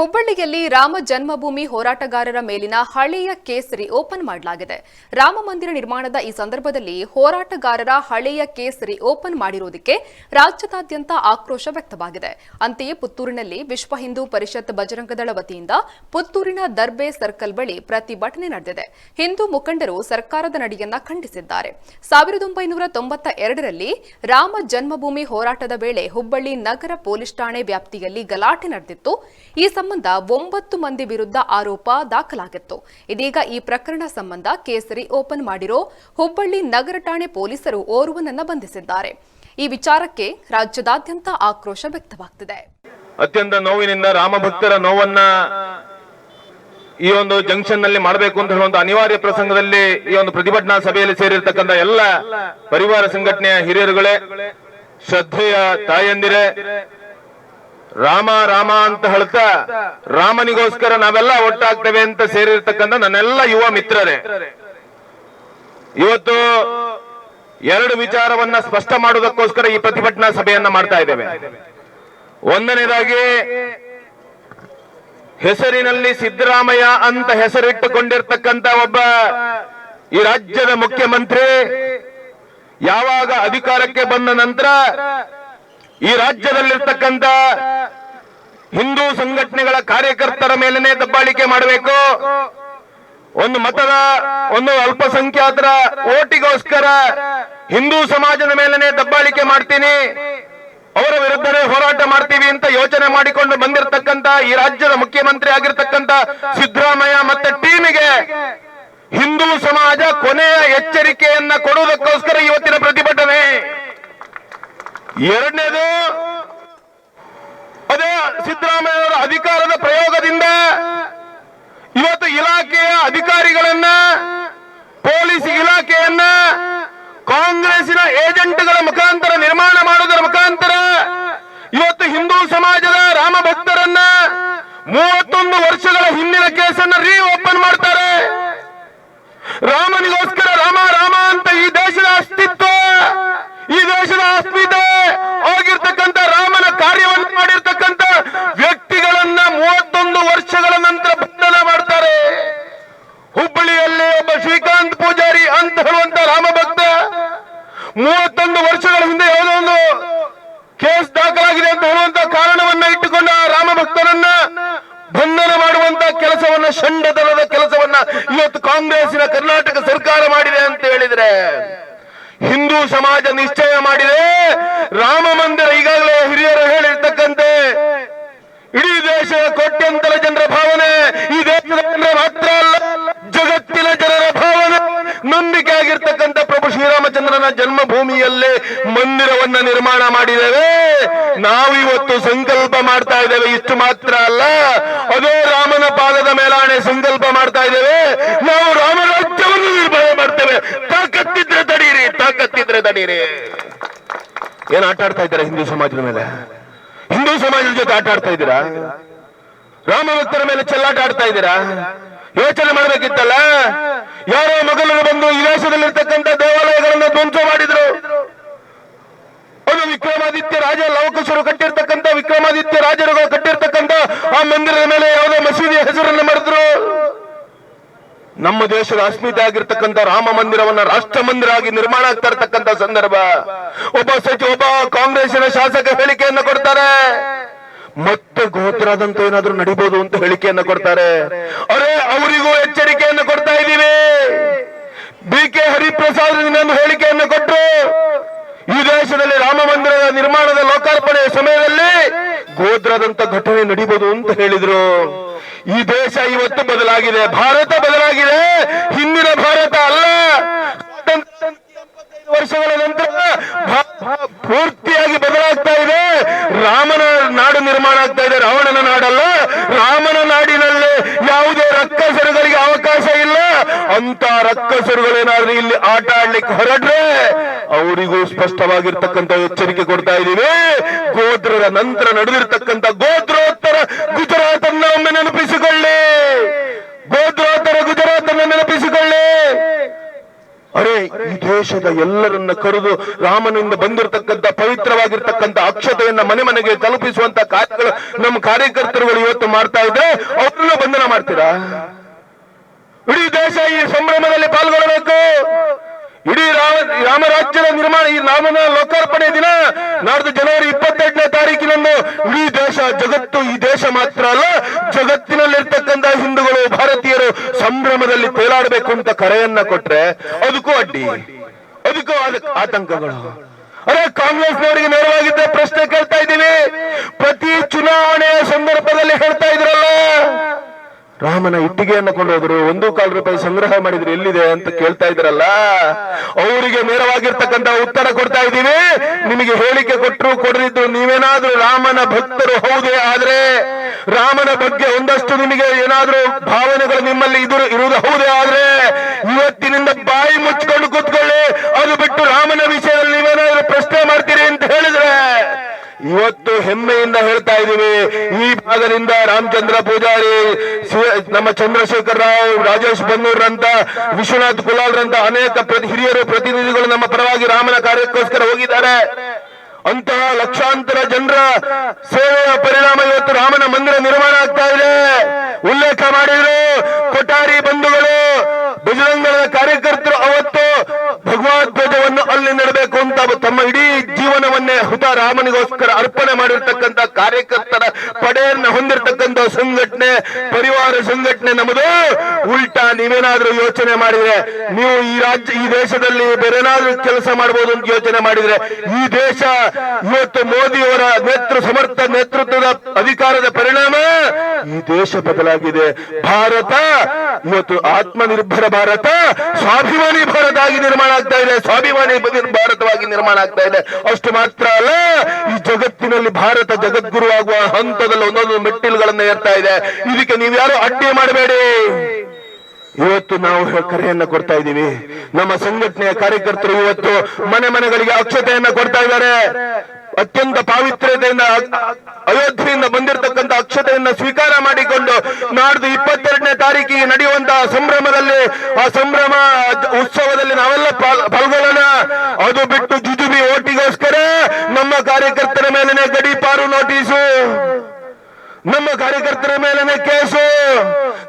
ಹುಬ್ಬಳ್ಳಿಯಲ್ಲಿ ರಾಮ ಜನ್ಮಭೂಮಿ ಹೋರಾಟಗಾರರ ಮೇಲಿನ ಹಳೆಯ ಕೇಸರಿ ಓಪನ್ ಮಾಡಲಾಗಿದೆ. ರಾಮ ಮಂದಿರ ನಿರ್ಮಾಣದ ಈ ಸಂದರ್ಭದಲ್ಲಿ ಹೋರಾಟಗಾರರ ಹಳೆಯ ಕೇಸರಿ ಓಪನ್ ಮಾಡಿರುವುದಕ್ಕೆ ರಾಜ್ಯದಾದ್ಯಂತ ಆಕ್ರೋಶ ವ್ಯಕ್ತವಾಗಿದೆ. ಅಂತೆಯೇ ಪುತ್ತೂರಿನಲ್ಲಿ ವಿಶ್ವ ಹಿಂದೂ ಪರಿಷತ್ ಬಜರಂಗದಳ ವತಿಯಿಂದ ಪುತ್ತೂರಿನ ದರ್ಬೆ ಸರ್ಕಲ್ ಬಳಿ ಪ್ರತಿಭಟನೆ ನಡೆದಿದೆ. ಹಿಂದೂ ಮುಖಂಡರು ಸರ್ಕಾರದ ನಡೆಯನ್ನ ಖಂಡಿಸಿದ್ದಾರೆ. ಸಾವಿರದ ಒಂಬೈನೂರ ತೊಂಬತ್ತ ಎರಡರಲ್ಲಿ ರಾಮ ಜನ್ಮಭೂಮಿ ಹೋರಾಟದ ವೇಳೆ ಹುಬ್ಬಳ್ಳಿ ನಗರ ಪೊಲೀಸ್ ಠಾಣೆ ವ್ಯಾಪ್ತಿಯಲ್ಲಿ ಗಲಾಟೆ ನಡೆದಿತ್ತು. ಈ ಒಂಬತ್ತು ಮಂದಿ ವಿರುದ್ಧ ಆರೋಪ ದಾಖಲಾಗಿತ್ತು. ಇದೀಗ ಈ ಪ್ರಕರಣ ಸಂಬಂಧ ಕೇಸರಿ ಓಪನ್ ಮಾಡಿರೋ ಹುಬ್ಬಳ್ಳಿ ನಗರ ಠಾಣೆ ಪೊಲೀಸರು ಓರ್ವನನ್ನ ಬಂಧಿಸಿದ್ದಾರೆ. ಈ ವಿಚಾರಕ್ಕೆ ರಾಜ್ಯದಾದ್ಯಂತ ಆಕ್ರೋಶ ವ್ಯಕ್ತವಾಗ್ತಿದೆ. ಅತ್ಯಂತ ನೋವಿನಿಂದ ರಾಮಭಕ್ತರ ನೋವನ್ನ ಈ ಒಂದು ಜಂಕ್ಷನ್ನಲ್ಲಿ ಮಾಡಬೇಕು ಅಂತ ಹೇಳುವಂತ ಅನಿವಾರ್ಯ ಪ್ರಸಂಗದಲ್ಲಿ ಈ ಒಂದು ಪ್ರತಿಭಟನಾ ಸಭೆಯಲ್ಲಿ ಸೇರಿರ್ತಕ್ಕಂಥ ಎಲ್ಲ ಪರಿವಾರ ಸಂಘಟನೆಯ ಹಿರಿಯರುಗಳೇ, ಶ್ರದ್ಧೆಯ ತಾಯಂದಿರೇ ರಾಮ ರಾಮ ಅಂತ ಹೇಳ್ತಾ ರಾಮನಿಗೋಸ್ಕರ ನಾವೆಲ್ಲ ಒಟ್ಟಾಗ್ತೇವೆ ಅಂತ ಸೇರಿರ್ತಕ್ಕಂಥ ನನ್ನೆಲ್ಲ ಯುವ ಮಿತ್ರರೇ. ಇವತ್ತು ಎರಡು ವಿಚಾರವನ್ನ ಸ್ಪಷ್ಟ ಮಾಡುವುದಕ್ಕೋಸ್ಕರ ಈ ಪ್ರತಿಭಟನಾ ಸಭೆಯನ್ನ ಮಾಡ್ತಾ ಇದ್ದೇವೆ. ಒಂದನೇದಾಗಿ, ಹೆಸರಿನಲ್ಲಿ ಸಿದ್ದರಾಮಯ್ಯ ಅಂತ ಹೆಸರಿಟ್ಟುಕೊಂಡಿರ್ತಕ್ಕಂಥ ಒಬ್ಬ ಈ ರಾಜ್ಯದ ಮುಖ್ಯಮಂತ್ರಿ, ಯಾವಾಗ ಅಧಿಕಾರಕ್ಕೆ ಬಂದ ನಂತರ ಈ ರಾಜ್ಯದಲ್ಲಿರ್ತಕ್ಕಂಥ ಹಿಂದೂ ಸಂಘಟನೆಗಳ ಕಾರ್ಯಕರ್ತರ ಮೇಲೆನೇ ದಬ್ಬಾಳಿಕೆ ಮಾಡಬೇಕು. ಒಂದು ಮತದ, ಒಂದು ಅಲ್ಪಸಂಖ್ಯಾತರ ಓಟಿಗೋಸ್ಕರ ಹಿಂದೂ ಸಮಾಜದ ಮೇಲನೇ ದಬ್ಬಾಳಿಕೆ ಮಾಡ್ತೀನಿ. ಅವರ ವಿರುದ್ಧನೇ ಹೋರಾಟ ಮಾಡ್ತೀವಿ ಅಂತ ಯೋಚನೆ ಮಾಡಿಕೊಂಡು ಬಂದಿರತಕ್ಕಂತ ಈ ರಾಜ್ಯದ ಮುಖ್ಯಮಂತ್ರಿ ಆಗಿರ್ತಕ್ಕಂತ ಸಿದ್ದರಾಮಯ್ಯ ಮತ್ತೆ ಟೀಮಿಗೆ ಹಿಂದೂ ಸಮಾಜ ಕೊನೆಯ ಎಚ್ಚರಿಕೆಯನ್ನ ಕೊಡುವುದಕ್ಕೋಸ್ಕರ ಇವತ್ತಿನ ಪ್ರತಿಭಟನೆ. ಎರಡನೇದು, ಅದೇ ಸಿದ್ದರಾಮಯ್ಯ ಅವರ ಅಧಿಕಾರದ ಪ್ರಯೋಗದಿಂದ ಇವತ್ತು ಇಲಾಖೆಯ ಅಧಿಕಾರಿಗಳನ್ನ, ಪೊಲೀಸ್ ಇಲಾಖೆಯನ್ನ, ಕಾಂಗ್ರೆಸ್ಸಿನ ಏಜೆಂಟ್ಗಳ ಮುಖಾಂತರ ನಿರ್ಮಾಣ ಮಾಡುವುದರ ಮುಖಾಂತರ ಇವತ್ತು ಹಿಂದೂ ಸಮಾಜದ ರಾಮ ಭಕ್ತರನ್ನ ಮೂವತ್ತೊಂದು ವರ್ಷಗಳ ಹಿಂದಿನ ಕೇಸನ್ನ ರೀ ಓಪನ್ ಮಾಡ್ತಾರೆ. ರಾಮನಿಗೋಸ್ಕರ ರಾಮ ರಾಮ ಅಂತ ಈ ದೇಶದ ಅಸ್ತಿತ್ವ, ಈ ದೇಶದ ಅಸ್ಮಿತೆ ಆಗಿರ್ತಕ್ಕಂಥ ರಾಮನ ಕಾರ್ಯವನ್ನು ಮಾಡಿರ್ತಕ್ಕಂಥ ವ್ಯಕ್ತಿಗಳನ್ನ ಮೂವತ್ತೊಂದು ವರ್ಷಗಳ ನಂತರ ಬಂಧನ ಮಾಡ್ತಾರೆ. ಹುಬ್ಬಳ್ಳಿಯಲ್ಲಿ ಒಬ್ಬ ಶ್ರೀಕಾಂತ್ ಪೂಜಾರಿ ಅಂತ ಹೇಳುವಂತ ರಾಮ ಭಕ್ತ ಮೂವತ್ತೊಂದು ವರ್ಷಗಳ ಹಿಂದೆ ಯಾವುದೋ ಒಂದು ಕೇಸ್ ದಾಖಲಾಗಿದೆ ಅಂತ ಹೇಳುವಂತ ಕಾರಣವನ್ನ ಇಟ್ಟುಕೊಂಡು ಆ ರಾಮ ಭಕ್ತರನ್ನ ಬಂಧನ ಮಾಡುವಂತ ಕೆಲಸವನ್ನ ಷಂಡತನದ ಕೆಲಸವನ್ನ ಇವತ್ತು ಕಾಂಗ್ರೆಸ್ಸಿನ ಕರ್ನಾಟಕ ಸರ್ಕಾರ ಮಾಡಿದೆ ಅಂತ ಹೇಳಿದ್ರೆ. ಹಿಂದೂ ಸಮಾಜ ನಿಶ್ಚಯ ಮಾಡಿದೆ. ರಾಮ ಮಂದಿರ ಈಗಾಗಲೇ ಹಿರಿಯರು ಹೇಳಿರ್ತಕ್ಕಂತೆ. ಇಡೀ ದೇಶದ ಕೋಟ್ಯಂತರ ಜನರ ಭಾವನೆ, ಈ ದೇಶದ ಜನರ ಮಾತ್ರ ಅಲ್ಲ, ಜಗತ್ತಿನ ಜನರ ಭಾವನೆ. ನಂಬಿಕೆ ಆಗಿರ್ತಕ್ಕಂಥ ಪ್ರಭು ಶ್ರೀರಾಮಚಂದ್ರನ ಜನ್ಮಭೂಮಿಯಲ್ಲೇ ಮಂದಿರವನ್ನ ನಿರ್ಮಾಣ ಮಾಡಿದ್ದೇವೆ. ನಾವು ಇವತ್ತು ಸಂಕಲ್ಪ ಮಾಡ್ತಾ ಇದ್ದೇವೆ, ಇಷ್ಟು ಮಾತ್ರ ಅಲ್ಲ. ಅದೇ ರಾಮನ ಪಾದದ ಮೇಲಾಣೆ ಸಂಕಲ್ಪ ಮಾಡ್ತಾ ಇದ್ದೇವೆ ನಾವು ರಾಮರಾಜ್ಯವನ್ನು ನಿರ್ಮಾಣ ಮಾಡ್ತೇವೆ ತಾಕತ್ತಿದ್ರೆ ತಡೀರಿ ತಾಕತ್ತಿದ್ರೆ ತಡೀರಿ ಏನ್ ಆಟ ಆಡ್ತಾ ಇದ್ದೀರಾ ಹಿಂದೂ ಸಮಾಜದ ಮೇಲೆ? ಹಿಂದೂ ಸಮಾಜದ ಜೊತೆ ಆಟ ಆಡ್ತಾ ಇದ್ದೀರಾ? ರಾಮ ಭಕ್ತರ ಮೇಲೆ ಚೆಲ್ಲಾಟ ಆಡ್ತಾ ಇದ್ದೀರಾ? ಯೋಚನೆ ಮಾಡ್ಬೇಕಿತ್ತಲ್ಲ? ಯಾರೋ ಮೊಘಲರು ಬಂದು ಈ ದೇಶದಲ್ಲಿರ್ತಕ್ಕಂಥ ದೇವಾಲಯಗಳನ್ನು ಧ್ವಂಸ ಮಾಡಿದ್ರು. ಅದು ವಿಕ್ರಮಾದಿತ್ಯ ರಾಜ ಲವಕುಶರು ಕಟ್ಟಿರ್ತಕ್ಕಂಥ, ವಿಕ್ರಮಾದಿತ್ಯ ರಾಜರುಗಳು ಕಟ್ಟಿರ್ತಕ್ಕಂಥ, ಆ ಮಂದಿರದ ಮೇಲೆ ಯಾವುದೋ ಮಸೀದಿಯ ಹೆಸರನ್ನು ಮಾಡಿದ್ರು. ನಮ್ಮ ದೇಶದ ಅಸ್ಮಿತೆ ಆಗಿರ್ತಕ್ಕಂಥ ರಾಮ ಮಂದಿರವನ್ನ ರಾಷ್ಟ್ರ ಮಂದಿರ ಆಗಿ ನಿರ್ಮಾಣ ಆಗ್ತಾ ಇರ್ತಕ್ಕಂಥ ಸಂದರ್ಭ. ಒಬ್ಬ ಸಚಿವ, ಒಬ್ಬ ಕಾಂಗ್ರೆಸ್ಸಿನ ಶಾಸಕ ಹೇಳಿಕೆಯನ್ನು ಕೊಡ್ತಾರೆ. ಮತ್ತೆ ಗೋತ್ರದಂತ ಏನಾದ್ರೂ ನಡಿಬಹುದು ಅಂತ ಹೇಳಿಕೆಯನ್ನು ಕೊಡ್ತಾರೆ. ಅರೆ, ಅವರಿಗೂ ಎಚ್ಚರಿಕೆಯನ್ನು ಕೊಡ್ತಾ ಇದ್ದೀವಿ. ಬಿ ಕೆ ಹರಿಪ್ರಸಾದ್ ಇನ್ನೊಂದು ಹೇಳಿಕೆಯನ್ನು ಕೊಟ್ಟರು ಈ ದೇಶದಲ್ಲಿ ರಾಮ ಮಂದಿರದ ನಿರ್ಮಾಣದ ಲೋಕಾರ್ಪಣೆಯ ಸಮಯದಲ್ಲಿ ಗೋತ್ರದಂತ ಘಟನೆ ನಡಿಬಹುದು ಅಂತ ಹೇಳಿದ್ರು. ಈ ದೇಶ ಇವತ್ತು ಬದಲಾಗಿದೆ, ಭಾರತ ಬದಲಾಗಿದೆ. ಹಿಂದಿನ ಭಾರತ ಅಲ್ಲ. ವರ್ಷಗಳ ನಂತರ ಪೂರ್ತಿಯಾಗಿ ಬದಲಾಗ್ತಾ ಇದೆ. ರಾಮನ ನಾಡು ನಿರ್ಮಾಣ ಆಗ್ತಾ ಇದೆ, ರಾವಣನ ನಾಡಲ್ಲ. ರಾಮನ ನಾಡಿನಲ್ಲಿ ಯಾವುದೇ ರಕ್ಕಸರುಗಳಿಗೆ ಅವಕಾಶ ಇಲ್ಲ. ಅಂತ ರಕ್ಕಸರುಗಳೇನಾದ್ರೂ ಇಲ್ಲಿ ಆಟ ಆಡ್ಲಿಕ್ಕೆ ಹೊರಟ್ರೆ ಅವರಿಗೂ ಸ್ಪಷ್ಟವಾಗಿರ್ತಕ್ಕಂಥ ಎಚ್ಚರಿಕೆ ಕೊಡ್ತಾ ಇದ್ದೀವಿ. ಗೋದ್ರರ ನಂತರ ನಡೆದಿರ್ತಕ್ಕಂಥ ಗೋತ್ರೋತ್ತರ ಗುಜರಾತ್ ಅನ್ನ ಒಮ್ಮೆ ನೆನಪಿಸಿಕೊಳ್ಳಿ. ಗೋತ್ರೋತ್ತರ ಗುಜರಾತ್ ಅನ್ನ ನೆನಪಿಸಿಕೊಳ್ಳಿ. ಅರೆ, ಈ ದೇಶದ ಎಲ್ಲರನ್ನ ಕರೆದು ರಾಮನಿಂದ ಬಂದಿರತಕ್ಕಂತ ಪವಿತ್ರವಾಗಿರ್ತಕ್ಕಂಥ ಅಕ್ಷತೆಯನ್ನ ಮನೆ ಮನೆಗೆ ತಲುಪಿಸುವಂತ ಕಾರ್ಯಗಳು ನಮ್ಮ ಕಾರ್ಯಕರ್ತರುಗಳು ಇವತ್ತು ಮಾಡ್ತಾ ಇದ್ರೆ ಅವ್ರನ್ನ ಬಂಧನ ಮಾಡ್ತೀರಾ? ಇಡೀ ದೇಶ ಈ ಸಂಭ್ರಮದಲ್ಲಿ ಪಾಲ್ಗೊಳ್ಳಬೇಕು. ಇಡೀ ರಾಮ ರಾಮರಾಜ್ಯದ ನಿರ್ಮಾಣ ಈ ರಾಮನ ಲೋಕಾರ್ಪಣೆ ದಿನ ನಾಡ್ದು ಜನವರಿ ಇಪ್ಪತ್ತೆಂಟನೇ ತಾರೀಕಿನಂದು ಇಡೀ ದೇಶ, ಜಗತ್ತು ಈ ದೇಶ ಮಾತ್ರ ಅಲ್ಲ, ಜಗತ್ತಿನಲ್ಲಿರ್ತಕ್ಕಂಥ ಹಿಂದೂಗಳು, ಭಾರತೀಯರು ಸಂಭ್ರಮದಲ್ಲಿ ತೇಲಾಡಬೇಕು ಅಂತ ಕರೆಯನ್ನ ಕೊಟ್ರೆ ಅದಕ್ಕೂ ಅಡ್ಡಿ, ಅದಕ್ಕೂ ಆತಂಕಗಳು. ಅರೆ, ಕಾಂಗ್ರೆಸ್ನವರಿಗೆ ನೆರವಾಗಿದ್ದ ಪ್ರಶ್ನೆ ಕೇಳ್ತಾ ಇದ್ದೀವಿ. ಪ್ರತಿ ಚುನಾವಣೆಯ ಸಂದರ್ಭದಲ್ಲಿ ಹೇಳ್ತಾ ಇದ್ರಲ್ಲ ರಾಮನ ಇಟ್ಟಿಗೆಯನ್ನು ಕೊಂಡೋದ್ರು. ಒಂದು ಕಾಲು ರೂಪಾಯಿ ಸಂಗ್ರಹ ಮಾಡಿದ್ರೆ. ಎಲ್ಲಿದೆ ಅಂತ ಕೇಳ್ತಾ ಇದ್ರಲ್ಲ? ಅವರಿಗೆ ನೇರವಾಗಿರ್ತಕ್ಕಂತ ಉತ್ತರ ಕೊಡ್ತಾ ಇದ್ದೀವಿ. ನಿಮಗೆ ಹೇಳಿಕೆ ಕೊಟ್ಟರು ಕೊಡದಿದ್ದು ನೀವೇನಾದ್ರೂ ರಾಮನ ಭಕ್ತರು ಹೌದೇ? ಆದ್ರೆ ರಾಮನ ಬಗ್ಗೆ ಒಂದಷ್ಟು ನಿಮಗೆ ಏನಾದ್ರೂ ಭಾವನೆಗಳು ನಿಮ್ಮಲ್ಲಿ ಇದು ಇರುವುದು ಹೌದೇ? ಆದ್ರೆ ಇವತ್ತಿನಿಂದ ಬಾಯಿ ಮುಚ್ಕೊಂಡು ಕೂತ್ಕೊಳ್ಳಿ. ಅದು ಬಿಟ್ಟು ರಾಮನ ವಿಷಯದಲ್ಲಿ ನೀವೇನಾದ್ರೂ ಪ್ರಶ್ನೆ ಮಾಡ್ತೀರಿ ಅಂತ ಹೇಳಿದ್ರೆ ಇವತ್ತು ಹೆಮ್ಮೆಯಿಂದ ಹೇಳ್ತಾ ಇದ್ದೀವಿ. ಈ ಭಾಗದಿಂದ ರಾಮಚಂದ್ರ ಪೂಜಾರಿ ನಮ್ಮ ಚಂದ್ರಶೇಖರ್ ರಾವ್, ರಾಜೇಶ್ ಬನ್ನೂರ್ರಂತ, ವಿಶ್ವನಾಥ್ ಕುಲಾಲ್ರಂತ ಅನೇಕ ಹಿರಿಯರು, ಪ್ರತಿನಿಧಿಗಳು ನಮ್ಮ ಪರವಾಗಿ ರಾಮನ ಕಾರ್ಯಕ್ಕೋಸ್ಕರ ಹೋಗಿದ್ದಾರೆ. ಅಂತಹ ಲಕ್ಷಾಂತರ ಜನರ ಸೇವೆಯ ಪರಿಣಾಮ ಇವತ್ತು ರಾಮನ ಮಂದಿರ ನಿರ್ಮಾಣ ಆಗ್ತಾ ಇದೆ. ಉಲ್ಲೇಖ ಮಾಡಿದ್ರು ಕೊಠಾರಿ ಬಂಧುಗಳು ಬಜರಂಗದ ಕಾರ್ಯಕರ್ತರು ಅವತ್ತು ಭಗವದ್ ಧ್ವಜವನ್ನು ಅಲ್ಲಿ ನೆಡಬೇಕು ಅಂತ ತಮ್ಮ ಇಡೀ ಜೀವನವನ್ನೇ ಹುತ ರಾಮನಿಗೋಸ್ಕರ ಅರ್ಪಣೆ ಮಾಡಿರ್ತಕ್ಕಂಥ ಕಾರ್ಯಕರ್ತರ ಪಡೆಯನ್ನ ಹೊಂದಿರತಕ್ಕಂಥ ಸಂಘಟನೆ, ಪರಿವಾರ ಸಂಘಟನೆ ನಮ್ಮದು. ಉಲ್ಟಾ ನೀವೇನಾದ್ರೂ ಯೋಚನೆ ಮಾಡಿದ್ರೆ, ನೀವು ಈ ರಾಜ್ಯ, ಈ ದೇಶದಲ್ಲಿ ಬೇರೆನಾದ್ರೂ ಕೆಲಸ ಮಾಡಬಹುದು ಅಂತ ಯೋಚನೆ ಮಾಡಿದ್ರೆ, ಈ ದೇಶ ಇವತ್ತು ಮೋದಿಯವರ ನೇತೃ ಸಮರ್ಥ ನೇತೃತ್ವದ ಅಧಿಕಾರದ ಪರಿಣಾಮ ಈ ದೇಶ ಬದಲಾಗಿದೆ. ಭಾರತ ಇವತ್ತು ಆತ್ಮನಿರ್ಭರ ಭಾರತ, ಸ್ವಾಭಿಮಾನಿ ಭಾರತ ಆಗಿ ನಿರ್ಮಾಣ ಆಗ್ತಾ ಇದೆ. ಸ್ವಾಭಿಮಾನಿ ಭಾರತವಾಗಿ ನಿರ್ಮಾಣ ಆಗ್ತಾ ಇದೆ. ಅಷ್ಟು ಮಾತ್ರ ಅಲ್ಲ, ಈ ಜಗತ್ತಿನಲ್ಲಿ ಭಾರತ ಜಗದ್ಗುರು ಆಗುವ ಹಂತದಲ್ಲಿ ಒಂದೊಂದು ಮೆಟ್ಟಿಲುಗಳನ್ನ ಏರ್ತಾ ಇದೆ. ಇದಕ್ಕೆ ನೀವ್ಯಾರು ಅಡ್ಡಿ ಮಾಡಬೇಡಿ. ಇವತ್ತು ನಾವು ಕರೆಯನ್ನ ಕೊಡ್ತಾ ಇದ್ದೀವಿ. ನಮ್ಮ ಸಂಘಟನೆಯ ಕಾರ್ಯಕರ್ತರು ಇವತ್ತು ಮನೆ ಮನೆಗಳಿಗೆ ಅಕ್ಷತೆಯನ್ನ ಕೊಡ್ತಾ ಇದ್ದಾರೆ. ಅತ್ಯಂತ ಪಾವಿತ್ರ್ಯತೆಯಿಂದ ಅಯೋಧ್ಯೆಯಿಂದ ಬಂದಿರತಕ್ಕಂಥ ಅಕ್ಷತೆಯನ್ನ ಸ್ವೀಕಾರ ಮಾಡಿಕೊಂಡು ನಾಡ್ದು ಇಪ್ಪತ್ತೆರಡನೇ ತಾರೀಕಿಗೆ ನಡೆಯುವಂತಹ ಸಂಭ್ರಮದಲ್ಲಿ, ಆ ಸಂಭ್ರಮ ಉತ್ಸವದಲ್ಲಿ ನಾವೆಲ್ಲ ಪಾಲ್- ಪಾಲ್ಗೊಳ್ಳೋಣ. ಅದು ಬಿಟ್ಟು ಜುಜುಬಿ ಓಟಿಗೋಸ್ಕರ ನಮ್ಮ ಕಾರ್ಯಕರ್ತರ ಮೇಲಿನ ಗಡೀಪಾರು ನೋಟಿಸು. ನಮ್ಮ ಕಾರ್ಯಕರ್ತರ ಮೇಲೆ ಕೇಸು.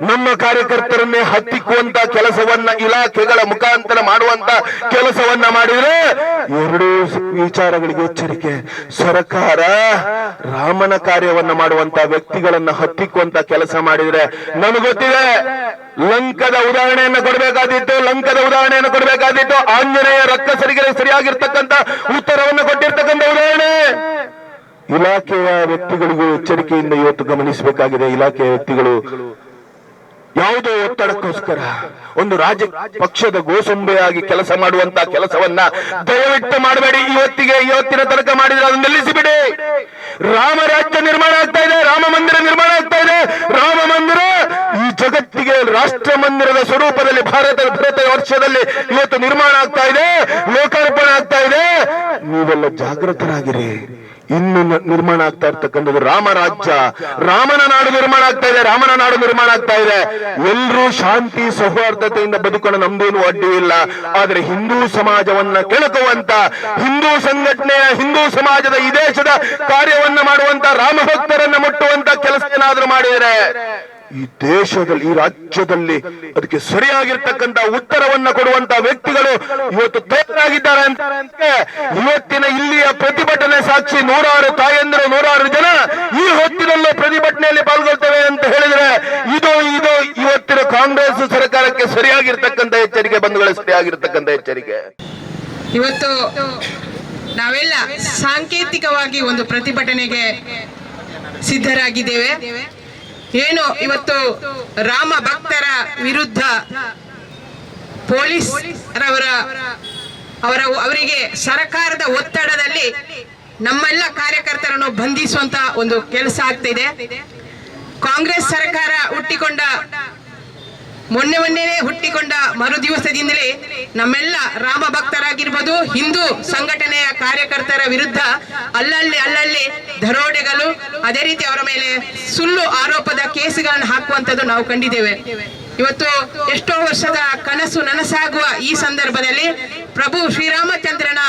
ನಮ್ಮ ಕಾರ್ಯಕರ್ತರನ್ನೇ ಹತ್ತಿಕ್ಕುವಂತ ಕೆಲಸವನ್ನ ಇಲಾಖೆಗಳ ಮುಖಾಂತರ ಮಾಡುವಂತ ಕೆಲಸವನ್ನ ಮಾಡಿದ್ರೆ ಎರಡೂ ವಿಚಾರಗಳಿಗೆ ಎಚ್ಚರಿಕೆ. ಸರ್ಕಾರ ರಾಮನ ಕಾರ್ಯವನ್ನ ಮಾಡುವಂತ ವ್ಯಕ್ತಿಗಳನ್ನ ಹತ್ತಿಕ್ಕುವಂತ ಕೆಲಸ ಮಾಡಿದ್ರೆ ನಮಗೆ ಗೊತ್ತಿದೆ, ಲಂಕದ ಉದಾಹರಣೆಯನ್ನ ಕೊಡಬೇಕಾದಿತ್ತು ಲಂಕದ ಉದಾಹರಣೆಯನ್ನು ಕೊಡಬೇಕಾದಿತ್ತು ಆಂಜನೇಯ ರಕ್ಕಸರಿಗೆ ಸರಿಯಾಗಿರ್ತಕ್ಕಂತ ಉತ್ತರವನ್ನು ಕೊಟ್ಟಿರ್ತಕ್ಕಂಥ ಉದಾಹರಣೆ. ಇಲಾಖೆಯ ವ್ಯಕ್ತಿಗಳಿಗೂ ಎಚ್ಚರಿಕೆಯಿಂದ ಇವತ್ತು ಗಮನಿಸಬೇಕಾಗಿದೆ. ಇಲಾಖೆಯ ವ್ಯಕ್ತಿಗಳು ಯಾವುದೋ ಒತ್ತಡಕ್ಕೋಸ್ಕರ ಒಂದು ರಾಜ್ಯ ಪಕ್ಷದ ಗೋಸೊಂಬೆಯಾಗಿ ಕೆಲಸ ಮಾಡುವಂತ ಕೆಲಸವನ್ನ ದಯವಿಟ್ಟು ಮಾಡಬೇಡಿ. ಇವತ್ತಿಗೆ ಇವತ್ತಿನ ತನಕ ಮಾಡಿದ್ರೆ ಅದನ್ನು ನಿಲ್ಲಿಸಿಬಿಡಿ. ರಾಮ ರಾಜ್ಯ ನಿರ್ಮಾಣ ಆಗ್ತಾ ಇದೆ, ರಾಮ ಮಂದಿರ ನಿರ್ಮಾಣ ಆಗ್ತಾ ಇದೆ. ರಾಮ ಮಂದಿರ ಈ ಜಗತ್ತಿಗೆ ರಾಷ್ಟ್ರ ಮಂದಿರದ ಸ್ವರೂಪದಲ್ಲಿ ಭಾರತ ಭಾರತ ವರ್ಷದಲ್ಲಿ ಇವತ್ತು ನಿರ್ಮಾಣ ಆಗ್ತಾ ಇದೆ, ಲೋಕಾರ್ಪಣೆ ಆಗ್ತಾ ಇದೆ. ನೀವೆಲ್ಲ ಜಾಗೃತರಾಗಿರಿ. ಇನ್ನು ನಿರ್ಮಾಣ ಆಗ್ತಾ ಇರ್ತಕ್ಕಂಥದ್ದು ರಾಮರಾಜ್ಯ. ರಾಮನ ನಾಡು ನಿರ್ಮಾಣ ಆಗ್ತಾ ಇದೆ, ರಾಮನ ನಾಡು ನಿರ್ಮಾಣ ಆಗ್ತಾ ಇದೆ. ಎಲ್ಲರೂ ಶಾಂತಿ, ಸೌಹಾರ್ದತೆಯಿಂದ ಬದುಕೋಣ ನಮ್ದೇನು ಅಡ್ಡಿ ಇಲ್ಲ. ಆದ್ರೆ ಹಿಂದೂ ಸಮಾಜವನ್ನ ಕೆಣಕುವಂತ, ಹಿಂದೂ ಸಂಘಟನೆಯ ಹಿಂದೂ ಸಮಾಜದ ಈ ದೇಶದ ಕಾರ್ಯವನ್ನ ಮಾಡುವಂತ ರಾಮ ಭಕ್ತರನ್ನ ಮುಟ್ಟುವಂತ ಕೆಲಸ ಏನಾದ್ರೂ ಮಾಡಿದರೆ ಈ ದೇಶದಲ್ಲಿ, ಈ ರಾಜ್ಯದಲ್ಲಿ ಅದಕ್ಕೆ ಸರಿಯಾಗಿರ್ತಕ್ಕಂತ ಉತ್ತರವನ್ನ ಕೊಡುವಂತ ವ್ಯಕ್ತಿಗಳು ಇವತ್ತು ತಯಾರಾಗಿದ್ದಾರೆ ಅಂತ ಇವತ್ತಿನ ಇಲ್ಲಿಯ ಪ್ರತಿಭಟನೆ ಸಾಕ್ಷಿ ನೂರಾರು ತಾಯಂದಿರು, ನೂರಾರು ಜನ ಈ ಹೊತ್ತಿನಲ್ಲೂ ಪ್ರತಿಭಟನೆಯಲ್ಲಿ ಪಾಲ್ಗೊಳ್ತೇವೆ ಅಂತ ಹೇಳಿದ್ರೆ, ಇದು ಇದು ಇವತ್ತಿನ ಕಾಂಗ್ರೆಸ್ ಸರ್ಕಾರಕ್ಕೆ ಸರಿಯಾಗಿರ್ತಕ್ಕಂಥ ಎಚ್ಚರಿಕೆ, ಬಂಧುಗಳ ಸರಿಯಾಗಿರ್ತಕ್ಕಂಥ ಎಚ್ಚರಿಕೆ. ಇವತ್ತು ನಾವೆಲ್ಲ ಸಾಂಕೇತಿಕವಾಗಿ ಒಂದು ಪ್ರತಿಭಟನೆಗೆ ಸಿದ್ಧರಾಗಿದ್ದೇವೆ. ಏನು ಇವತ್ತು ರಾಮ ಭಕ್ತರ ವಿರುದ್ಧ ಪೊಲೀಸ್ ರವರ, ಅವರ, ಅವರಿಗೆ ಸರ್ಕಾರದ ಒತ್ತಡದಲ್ಲಿ ನಮ್ಮೆಲ್ಲ ಕಾರ್ಯಕರ್ತರನ್ನು ಬಂಧಿಸುವಂತ ಒಂದು ಕೆಲಸ ಆಗ್ತಿದೆ. ಕಾಂಗ್ರೆಸ್ ಸರ್ಕಾರ ಹುಟ್ಟಿಕೊಂಡ ಮೊನ್ನೆ ಮೊನ್ನೆನೇ ಹುಟ್ಟಿಕೊಂಡ ಮರು ದಿವಸದಿಂದಲೇ ನಮ್ಮೆಲ್ಲ ರಾಮ ಭಕ್ತರಾಗಿರ್ಬೋದು, ಹಿಂದೂ ಸಂಘಟನೆಯ ಕಾರ್ಯಕರ್ತರ ವಿರುದ್ಧ ಅಲ್ಲಲ್ಲಿ ಅಲ್ಲಲ್ಲಿ ದರೋಡೆಗಳು ಅದೇ ರೀತಿ ಅವರ ಮೇಲೆ ಸುಳ್ಳು ಆರೋಪದ ಕೇಸುಗಳನ್ನು ಹಾಕುವಂತದ್ದು ನಾವು ಕಂಡಿದ್ದೇವೆ. ಇವತ್ತು ಎಷ್ಟೋ ವರ್ಷದ ಕನಸು ನನಸಾಗುವ ಈ ಸಂದರ್ಭದಲ್ಲಿ ಪ್ರಭು ಶ್ರೀರಾಮಚಂದ್ರನ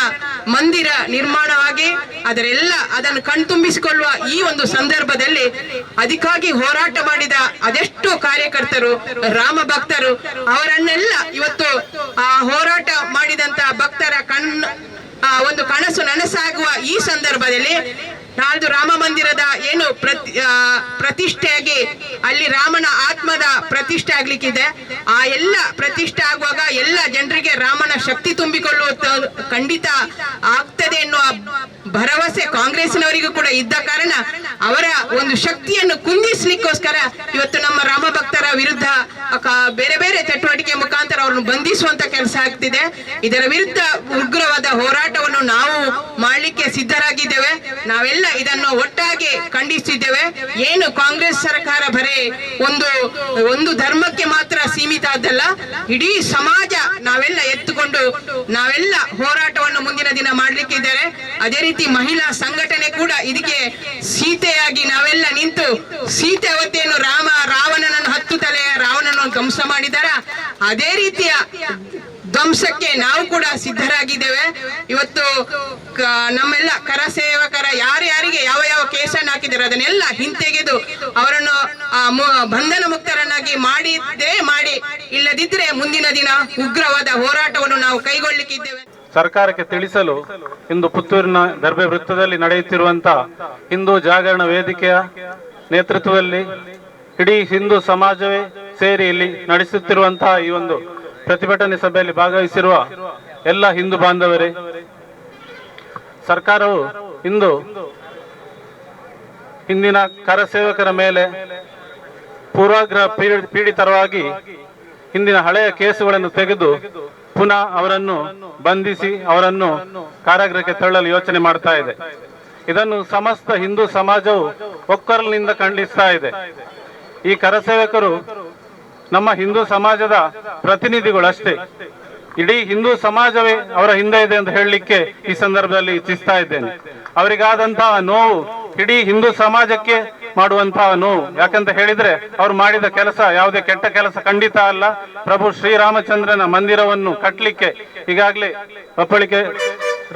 ಮಂದಿರ ನಿರ್ಮಾಣವಾಗಿ ಅದರೆಲ್ಲ ಅದನ್ನು ಕಣ್ತುಂಬಿಸಿಕೊಳ್ಳುವ ಈ ಒಂದು ಸಂದರ್ಭದಲ್ಲಿ ಅದಕ್ಕಾಗಿ ಹೋರಾಟ ಮಾಡಿದ ಅದೆಷ್ಟೋ ಕಾರ್ಯಕರ್ತರು, ರಾಮ ಭಕ್ತರು, ಅವರನ್ನೆಲ್ಲ ಇವತ್ತು ಆ ಹೋರಾಟ ಮಾಡಿದಂತ ಭಕ್ತರ ಕಣ್ಣು, ಆ ಒಂದು ಕನಸು ನನಸಾಗುವ ಈ ಸಂದರ್ಭದಲ್ಲಿ ನಾಳ್ದು ರಾಮ ಮಂದಿರದ ಏನು ಪ್ರತಿ ಪ್ರತಿಷ್ಠೆಯಾಗಿ ಅಲ್ಲಿ ರಾಮನ ಆತ್ಮದ ಪ್ರತಿಷ್ಠೆ ಆಗ್ಲಿಕ್ಕಿದೆ. ಆ ಎಲ್ಲ ಪ್ರತಿಷ್ಠೆ ಆಗುವಾಗ ಎಲ್ಲ ಜನರಿಗೆ ರಾಮನ ಶಕ್ತಿ ತುಂಬಿಕೊಳ್ಳುವ ಖಂಡಿತ ಆಗ್ತದೆ ಎನ್ನುವ ಭರವಸೆ ಕಾಂಗ್ರೆಸ್ನವರಿಗೂ ಕೂಡ ಇದ್ದ ಕಾರಣ ಅವರ ಒಂದು ಶಕ್ತಿಯನ್ನು ಕುಂದಿಸ್ಲಿಕ್ಕೋಸ್ಕರ ಇವತ್ತು ನಮ್ಮ ರಾಮ ಭಕ್ತರ ವಿರುದ್ಧ ಬೇರೆ ಬೇರೆ ಚಟುವಟಿಕೆ ಮುಖಾಂತರ ಅವರನ್ನು ಬಂಧಿಸುವಂತ ಕೆಲಸ ಆಗ್ತಿದೆ. ಇದರ ವಿರುದ್ಧ ಉಗ್ರವಾದ ಹೋರಾಟವನ್ನು ನಾವು ಮಾಡಲಿಕ್ಕೆ ಸಿದ್ಧರಾಗಿದ್ದೇವೆ. ನಾವೆಲ್ಲ ಇದನ್ನು ಒಟ್ಟಾಗಿ ಖಂಡಿಸಿದ್ದೇವೆ ಏನು ಕಾಂಗ್ರೆಸ್ ಸರ್ಕಾರ ಬರೇ ಒಂದು ಒಂದು ಧರ್ಮಕ್ಕೆ ಮಾತ್ರ ಸೀಮಿತ ಆದಲ್ಲ ಇಡೀ ಸಮಾಜ ನಾವೆಲ್ಲ ಎತ್ತುಕೊಂಡು, ನಾವೆಲ್ಲ ಹೋರಾಟವನ್ನು ಮುಂದಿನ ದಿನ ಮಾಡ್ಲಿಕ್ಕಿದ್ದಾರೆ ಅದೇ ರೀತಿ ಮಹಿಳಾ ಸಂಘಟನೆ ಕೂಡ ಇದಕ್ಕೆ ಸೀತೆಯಾಗಿ ನಾವೆಲ್ಲ ನಿಂತು, ಸೀತೆ ಅವತ್ತೇನು ರಾಮ, ರಾವಣನನ್ನು ಹತ್ತು ತಲೆಯ ರಾವಣನನ್ನು ಧ್ವಂಸ ಮಾಡಿದಾರ ಅದೇ ರೀತಿಯ ಧ್ವಂಸಕ್ಕೆ ನಾವು ಕೂಡ ಸಿದ್ಧರಾಗಿದ್ದೇವೆ. ಇವತ್ತು ನಮ್ಮೆಲ್ಲ ಕರ ಸೇವಕರ ಯಾರ್ಯಾರಿಗೆ ಯಾವ ಯಾವ ಕೇಸನ್ನು ಹಾಕಿದ್ದಾರೆ ಅದನ್ನೆಲ್ಲ ಹಿಂತೆಗೆದು ಅವರನ್ನು ಬಂಧನ ಮುಕ್ತರನ್ನಾಗಿ ಮಾಡಿದ್ದೇ ಮಾಡಿ. ಇಲ್ಲದಿದ್ರೆ ಮುಂದಿನ ದಿನ ಉಗ್ರವಾದ ಹೋರಾಟವನ್ನು ನಾವು ಕೈಗೊಳ್ಳಿಕ್ಕಿದ್ದೇವೆ ಸರ್ಕಾರಕ್ಕೆ ತಿಳಿಸಲು ಇಂದು ಪುತ್ತೂರಿನ ಗರ್ಭೆ ವೃತ್ತದಲ್ಲಿ ನಡೆಯುತ್ತಿರುವಂತಹ ಹಿಂದೂ ಜಾಗರಣ ವೇದಿಕೆಯ ನೇತೃತ್ವದಲ್ಲಿ ಇಡೀ ಹಿಂದೂ ಸಮಾಜವೇ ಸೇರಿ ಇಲ್ಲಿ ನಡೆಸುತ್ತಿರುವಂತಹ ಈ ಒಂದು ಪ್ರತಿಭಟನೆ ಸಭೆಯಲ್ಲಿ ಭಾಗವಹಿಸಿರುವ ಎಲ್ಲ ಹಿಂದೂ ಬಾಂಧವರೇ, ಸರ್ಕಾರವು ಇಂದು ಹಿಂದಿನ ಕರಸೇವಕರ ಮೇಲೆ ಪೂರ್ವಾಗ್ರಹ ಪೀಡಿ- ಪೀಡಿತರವಾಗಿ ಹಿಂದಿನ ಹಳೆಯ ಕೇಸುಗಳನ್ನು ತೆಗೆದು ಪುನಃ ಅವರನ್ನು ಬಂಧಿಸಿ ಅವರನ್ನು ಕಾರಾಗೃಹಕ್ಕೆ ತಳ್ಳಲು ಯೋಚನೆ ಮಾಡ್ತಾ ಇದೆ. ಇದನ್ನು ಸಮಸ್ತ ಹಿಂದೂ ಸಮಾಜವು ಒಕ್ಕರಲಿನಿಂದ ಖಂಡಿಸ್ತಾ ಇದೆ. ಈ ಕರಸೇವಕರು ನಮ್ಮ ಹಿಂದೂ ಸಮಾಜದ ಪ್ರತಿನಿಧಿಗಳು ಅಷ್ಟೇ ಇಡೀ ಹಿಂದೂ ಸಮಾಜವೇ ಅವರ ಹಿಂದೆ ಇದೆ ಅಂತ ಹೇಳಲಿಕ್ಕೆ ಈ ಸಂದರ್ಭದಲ್ಲಿ ಇಚ್ಛಿಸ್ತಾ ಇದ್ದೇನೆ. ಅವರಿಗಾದಂತಹ ನೋವು, ಇಡೀ ಹಿಂದೂ ಸಮಾಜಕ್ಕೆ ಮಾಡುವಂತಹ ನೋವು. ಯಾಕಂತ ಹೇಳಿದ್ರೆ ಅವ್ರು ಮಾಡಿದ ಕೆಲಸ ಯಾವುದೇ ಕೆಟ್ಟ ಕೆಲಸ ಖಂಡಿತ ಅಲ್ಲ. ಪ್ರಭು ಶ್ರೀರಾಮಚಂದ್ರನ ಮಂದಿರವನ್ನು ಕಟ್ಟಲಿಕ್ಕೆ ಈಗಾಗಲೇ ಒಪ್ಪಳಿಕೆ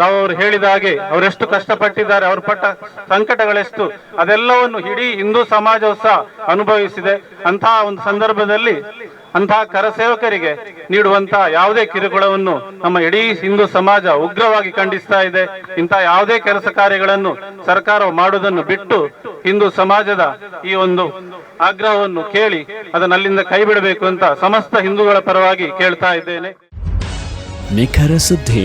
ರಾವ್ ಅವರು ಹೇಳಿದ ಹಾಗೆ ಅವರೆಷ್ಟು ಕಷ್ಟಪಟ್ಟಿದ್ದಾರೆ, ಅವರು ಪಟ್ಟ ಸಂಕಟಗಳೆಷ್ಟು, ಅದೆಲ್ಲವನ್ನು ಇಡೀ ಹಿಂದೂ ಸಮಾಜವು ಸಹ ಅನುಭವಿಸಿದೆ. ಅಂತಹ ಒಂದು ಸಂದರ್ಭದಲ್ಲಿ ಅಂತಹ ಕರಸೇವಕರಿಗೆ ನೀಡುವಂತಹ ಯಾವುದೇ ಕಿರುಕುಳವನ್ನು ನಮ್ಮ ಇಡೀ ಹಿಂದೂ ಸಮಾಜ ಉಗ್ರವಾಗಿ ಖಂಡಿಸ್ತಾ ಇದೆ. ಇಂತಹ ಯಾವುದೇ ಕೆಲಸ ಕಾರ್ಯಗಳನ್ನು ಸರ್ಕಾರವು ಮಾಡುವುದನ್ನು ಬಿಟ್ಟು ಹಿಂದೂ ಸಮಾಜದ ಈ ಒಂದು ಆಗ್ರಹವನ್ನು ಕೇಳಿ ಅದನ್ನು ಅಲ್ಲಿಂದ ಕೈ ಬಿಡಬೇಕು ಅಂತ ಸಮಸ್ತ ಹಿಂದೂಗಳ ಪರವಾಗಿ ಕೇಳ್ತಾ ಇದ್ದೇನೆ. ನಿಖರ ಸುದ್ದಿ.